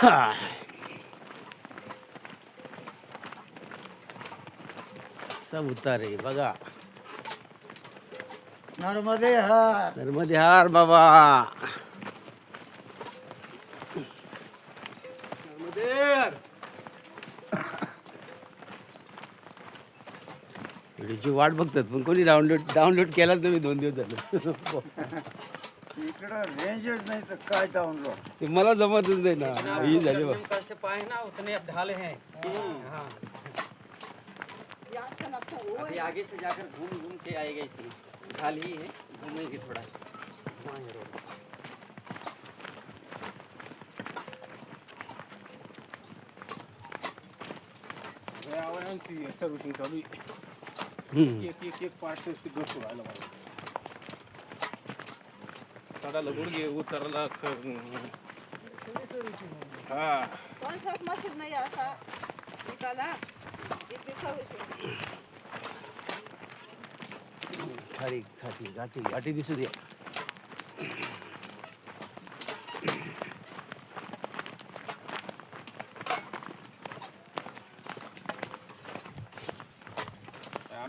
सब उतारे बघा. नर्मदे हार. नर्मदे हार बाबा. व्हिडिओची वाट बघतात पण कोणी डाउनलोड डाउनलोड केला तुम्ही दोन दिवस झालं. इकडं रेंजच नाही तर काय डाऊनलोड ते मला जमतच नाही ना ही झाली बा कष्ट पाए ना उतने अब ढाले हैं हाँ अभी आगे से जाकर घूम घूम के आएगा इसी। ढाल ही है घूमेंगे थोड़ा। रोड सर्व्हिसिंग चालू. हम्म. एक एक एक पार्ट गोष्ट व्हायला पाहिजे चढायला गुडघे उतरायला ख- हा. कौन सा मशीन ऐसा निकाला. ये देखा हुआ खारी गाठी गाठी दिसू दे.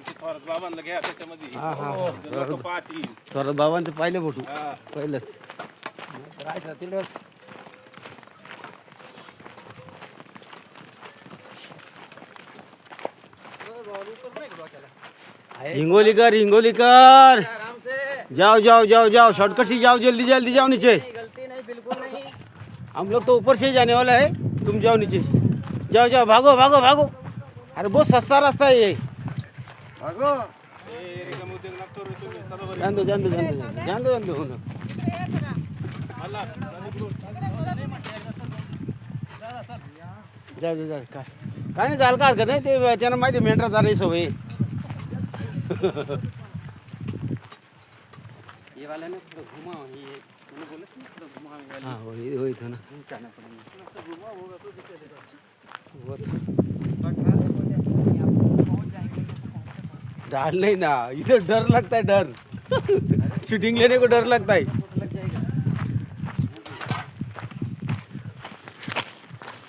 थोरात बाबांना घ्या त्याच्यामध्ये. हा, हा, हा. हो, लोकं पाहतील. तर बाबांचं पाहिलं फोटो. हा. पहिलंच. राहायचं तिकडं. हिंगोलीकर हिंगोलीकर. जाओ जाओ जाओ जाओ. शॉर्टकट से जाओ जल्दी जल्दी जाओ नीचे. नहीं गलती नहीं बिल्कुल नहीं. हम लोग तो ऊपर से ही जाने वाला है. तुम जाओ नीचे. जाओ जाओ भागो भागो भागो. अरे बहुत सस्ता रास्ता है ये. अगो ए, रिकामं उद्योग नको करू तुम्ही. चला बरं. जान दो जान दो जान दो जान दो जान दो जान दो आला. जा जा जा काय काय नाही झालं का हरकत नाही ते त्यांना माहिती मेंढरा चालायची सवय हां इथं ना डर नहीं ना. इधर डर लगता है डर. शूटिंग लेने को डर लगता है